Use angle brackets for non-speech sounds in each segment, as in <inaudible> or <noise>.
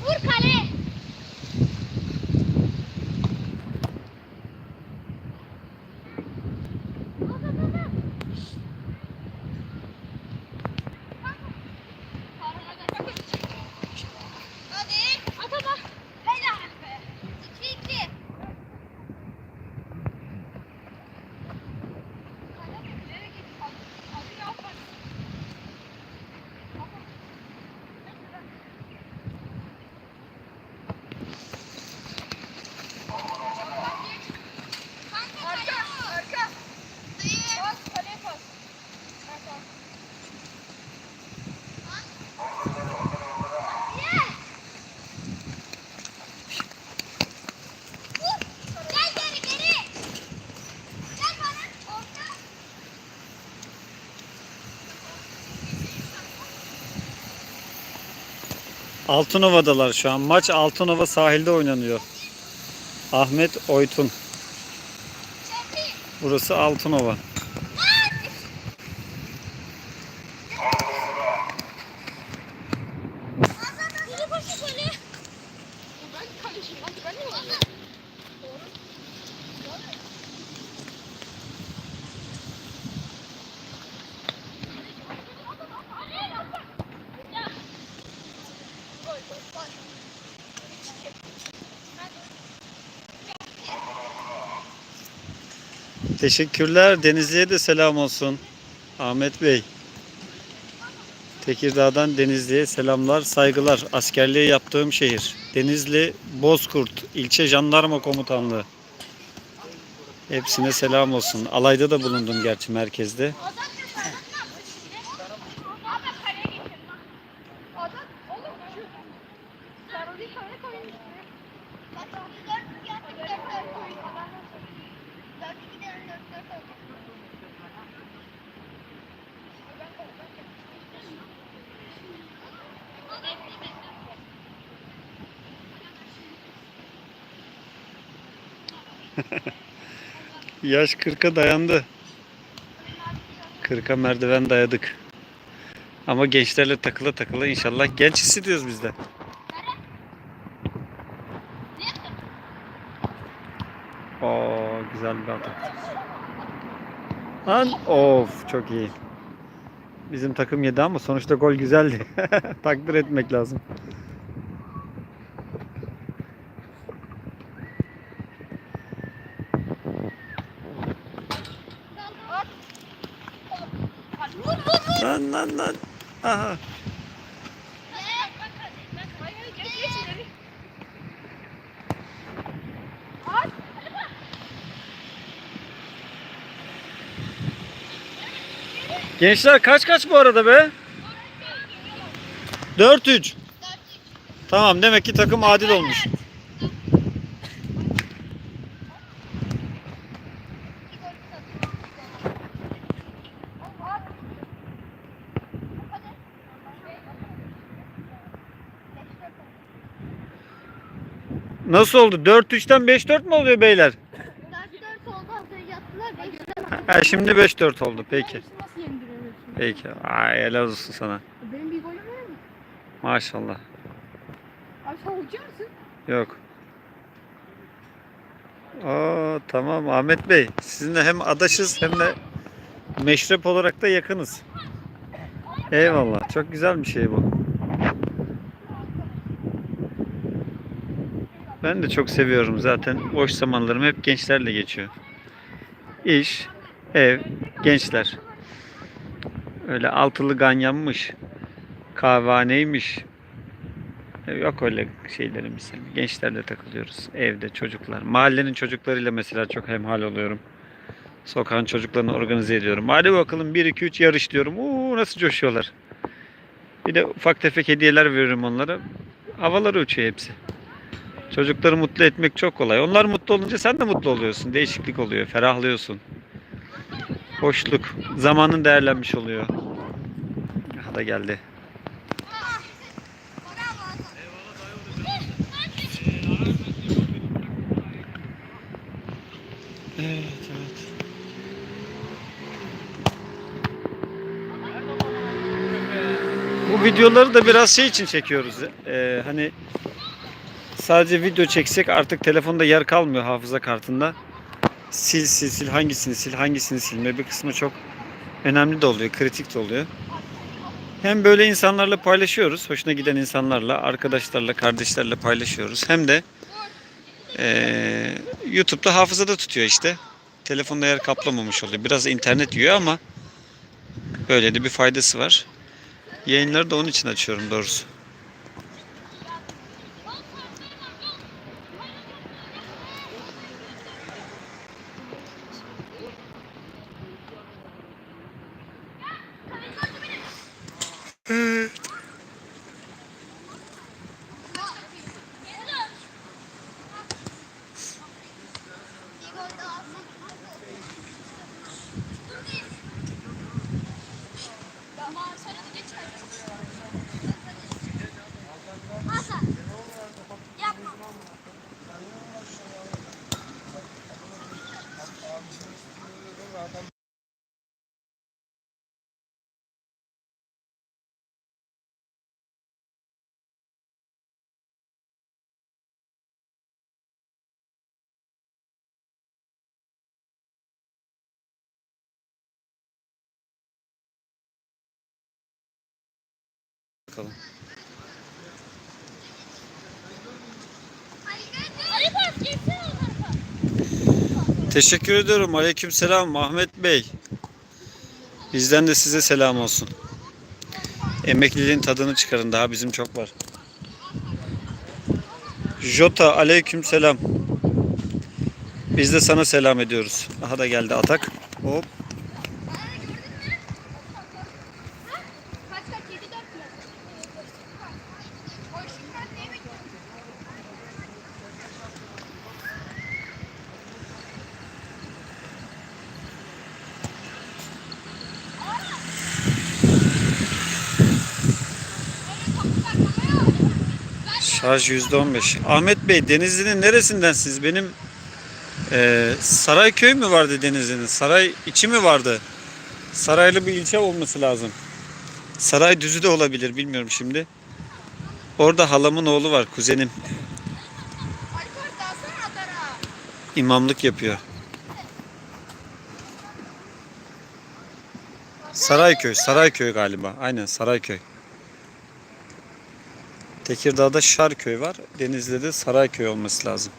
Vur kale. Altınova'dalar şu an. Maç Altınova sahilde oynanıyor. Ahmet Oytun. Burası Altınova. Yürü koşu kaleye. Ben kaleciyim. Hadi ben de mi? Teşekkürler. Denizli'ye de selam olsun. Ahmet Bey. Tekirdağ'dan Denizli'ye selamlar, saygılar. Askerliği yaptığım şehir. Denizli Bozkurt İlçe Jandarma Komutanlığı. Hepsine selam olsun. Alayda da bulundum gerçi merkezde. <laughs> Yaş 40'a dayandı. 40'a merdiven dayadık. Ama gençlerle takıla takıla inşallah genç hissediyoruz biz de. Oo güzel bir atak. Lan of çok iyi. Bizim takım yedi ama sonuçta gol güzeldi. <laughs> Takdir etmek lazım. Lan lan lan. Aha. Gençler kaç kaç bu arada be? 4-3. Tamam demek ki takım adil olmuş. Nasıl oldu? 4-3'ten 5-4 mü oluyor beyler? Dört dört oldu az önce attılar. Beş dört. Ha, şimdi 5-4 oldu. Peki. Peki. Ay helal olsun sana. Benim bir golüm var mı? Maşallah. Abi sen hoca mısın? Yok. Aa, tamam Ahmet Bey. Sizinle hem adaşız hem de meşrep olarak da yakınız. Eyvallah. Çok güzel bir şey bu. Ben de çok seviyorum zaten. Boş zamanlarım hep gençlerle geçiyor. İş, ev, gençler. Öyle altılı ganyanmış, kahvaneymiş, Yok öyle şeylerimiz. Gençlerle takılıyoruz. Evde çocuklar. Mahallenin çocuklarıyla mesela çok hemhal oluyorum. Sokağın çocuklarını organize ediyorum. Hadi bakalım 1 2 3 yarış diyorum. Uuu nasıl coşuyorlar. Bir de ufak tefek hediyeler veriyorum onlara. Havaları uçuyor hepsi. Çocukları mutlu etmek çok kolay. Onlar mutlu olunca sen de mutlu oluyorsun. Değişiklik oluyor. Ferahlıyorsun. Hoşluk. Zamanın değerlenmiş oluyor. Aha da geldi. Evet, evet. bu videoları da biraz şey için çekiyoruz. Ee, hani sadece video çeksek artık telefonda yer kalmıyor hafıza kartında. Sil sil sil hangisini sil hangisini silme bir kısmı çok önemli de oluyor, kritik de oluyor. Hem böyle insanlarla paylaşıyoruz, hoşuna giden insanlarla, arkadaşlarla, kardeşlerle paylaşıyoruz. Hem de eee, YouTube'da hafızada tutuyor işte. Telefonda yer kaplamamış oluyor. Biraz internet yiyor ama böyle de bir faydası var. Yayınları da onun için açıyorum doğrusu. Yapma. Bakalım. Teşekkür ediyorum. Aleykümselam Ahmet Bey. Bizden de size selam olsun. Emekliliğin tadını çıkarın. Daha bizim çok var. Jota aleykümselam. Biz de sana selam ediyoruz. Aha da geldi atak. Hop. Şarj %15. Ahmet Bey Denizli'nin neresinden siz? Benim eee Sarayköy mü vardı Denizli'nin? Saray içi mi vardı? Saraylı bir ilçe olması lazım. Saray düzü de olabilir bilmiyorum şimdi. Orada halamın oğlu var kuzenim. İmamlık yapıyor. Sarayköy, Sarayköy galiba. Aynen Sarayköy. Tekirdağ'da Şarköy var. Denizli'de de Sarayköy olması lazım.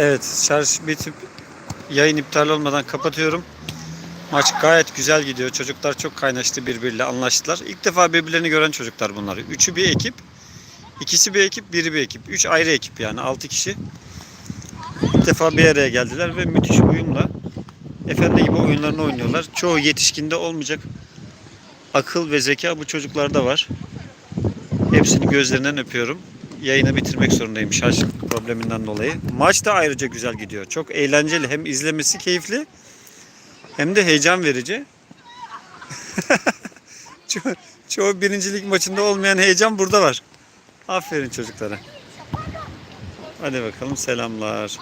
Evet, şarj bitip yayın iptal olmadan kapatıyorum. Maç gayet güzel gidiyor. Çocuklar çok kaynaştı birbiriyle anlaştılar. İlk defa birbirlerini gören çocuklar bunlar. Üçü bir ekip. ikisi bir ekip, biri bir ekip. Üç ayrı ekip yani. Altı kişi. İlk defa bir araya geldiler ve müthiş uyumla efendi gibi oyunlarını oynuyorlar. Çoğu yetişkinde olmayacak akıl ve zeka bu çocuklarda var. Hepsini gözlerinden öpüyorum. Yayını bitirmek zorundayım şarj probleminden dolayı. Maç da ayrıca güzel gidiyor. Çok eğlenceli. Hem izlemesi keyifli hem de heyecan verici. <laughs> Ço- çoğu birincilik maçında olmayan heyecan burada var. Aferin çocuklara. Hadi bakalım selamlar.